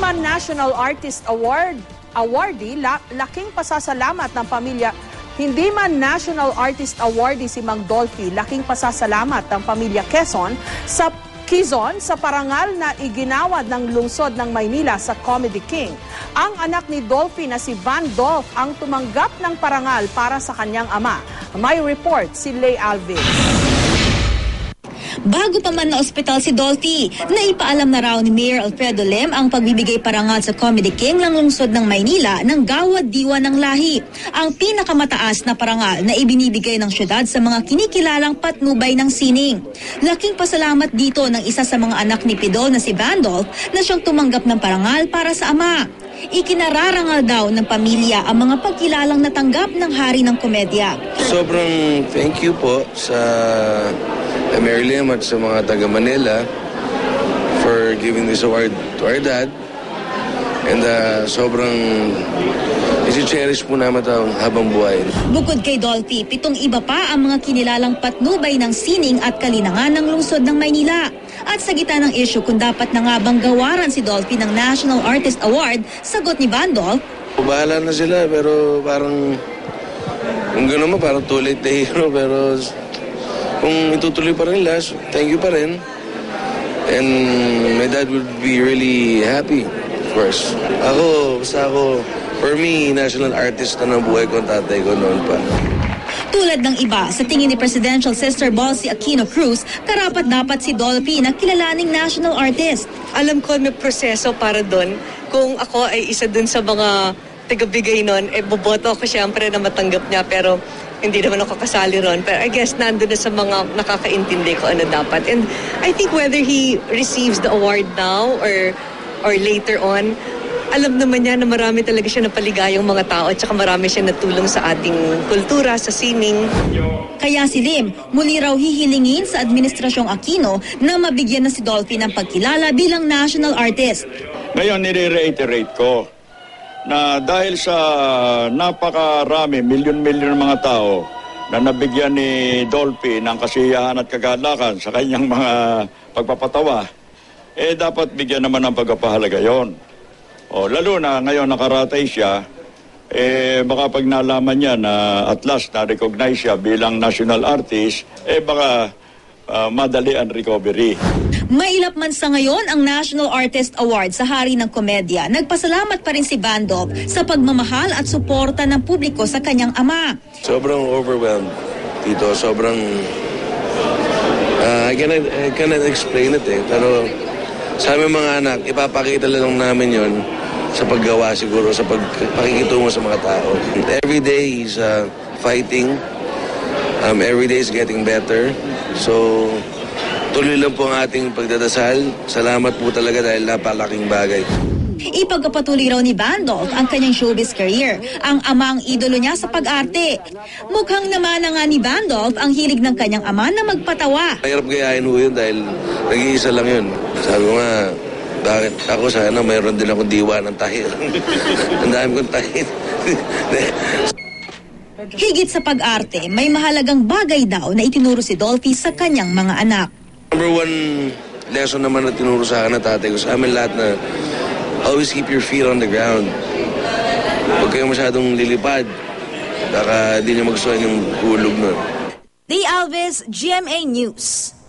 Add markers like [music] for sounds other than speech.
man National Artist Award awardee, la- laking pasasalamat ng pamilya hindi man National Artist Awardee si Mang Dolphy, laking pasasalamat ng pamilya Quezon sa Quezon sa parangal na iginawad ng lungsod ng Maynila sa Comedy King. Ang anak ni Dolphy na si Van Dolph ang tumanggap ng parangal para sa kanyang ama. May report si Lay Alves. Bago pa man na ospital si Dolphy, naipaalam na raw ni Mayor Alfredo Lem ang pagbibigay parangal sa Comedy King ng lungsod ng Maynila ng Gawad Diwa ng Lahi. Ang pinakamataas na parangal na ibinibigay ng syudad sa mga kinikilalang patnubay ng sining. Laking pasalamat dito ng isa sa mga anak ni Pidol na si Vandolph na siyang tumanggap ng parangal para sa ama. Ikinararangal daw ng pamilya ang mga pagkilalang natanggap ng hari ng komedya. Sobrang thank you po sa Mary Lim at sa mga taga Manila for giving this award to our dad. And uh, sobrang isi-cherish po namin ito habang buhay. Bukod kay Dolphy, pitong iba pa ang mga kinilalang patnubay ng sining at kalinangan ng lungsod ng Maynila. At sa gitna ng issue kung dapat na nga bang gawaran si Dolphy ng National Artist Award, sagot ni Vandol, Bahala na sila pero parang kung gano'n mo parang too late na hero [laughs] pero kung itutuloy pa rin nila, thank you pa rin. And my dad would be really happy, of course. Ako, basta ako, for me, national artist na ng buhay ko ang tatay ko noon pa. tulad ng iba, sa tingin ni Presidential Sister Balsi Aquino Cruz, karapat dapat si Dolphy na kilalaning national artist. alam ko may proseso para doon. Kung ako ay isa dun sa mga tagabigay nun, eh boboto ako siyempre na matanggap niya pero hindi naman ako kasali ron. Pero I guess nandun na sa mga nakakaintindi ko ano dapat. And I think whether he receives the award now or or later on, alam naman niya na marami talaga siya napaligayang mga tao at saka marami siya natulong sa ating kultura, sa sining. Kaya si Lim, muli raw hihilingin sa Administrasyong Aquino na mabigyan na si Dolphy ng pagkilala bilang national artist. Ngayon, nire-reiterate ko na dahil sa napakarami, milyon-milyon mga tao na nabigyan ni Dolphy ng kasiyahan at kagalakan sa kanyang mga pagpapatawa, eh dapat bigyan naman ng pagpapahalaga yon. O, lalo na ngayon nakaratay siya, eh baka pag nalaman niya na at last na-recognize siya bilang national artist, eh baka ah, madali ang recovery. Mailap man sa ngayon ang National Artist Award sa Hari ng Komedya, nagpasalamat pa rin si Bandov sa pagmamahal at suporta ng publiko sa kanyang ama. Sobrang overwhelmed, Tito. Sobrang... ah, I, cannot, I cannot explain it eh. Pero sa aming mga anak, ipapakita lang namin yon sa paggawa siguro, sa pag, pakikitungo sa mga tao. Every day he's uh, fighting. Um, every day is getting better. So, tuloy lang po ang ating pagdadasal. Salamat po talaga dahil napalaking bagay. Ipagpapatuloy raw ni Bandolph ang kanyang showbiz career. Ang ama ang idolo niya sa pag-arte. Mukhang naman na nga ni Bandolph ang hilig ng kanyang ama na magpatawa. Mahirap gayahin ho yun dahil nag-iisa lang yun. Sabi ko nga, bakit ako sana mayroon din akong diwa ng tahil. [laughs] Ang dami kong tahil. [laughs] [laughs] Higit sa pag-arte, may mahalagang bagay daw na itinuro si Dolphy sa kanyang mga anak. Number one lesson naman na tinuro sa akin ng tatay ko sa amin lahat na always keep your feet on the ground. Huwag kayo masyadong lilipad. Baka di nyo magustuhan yung hulog nun. Day Alves, GMA News.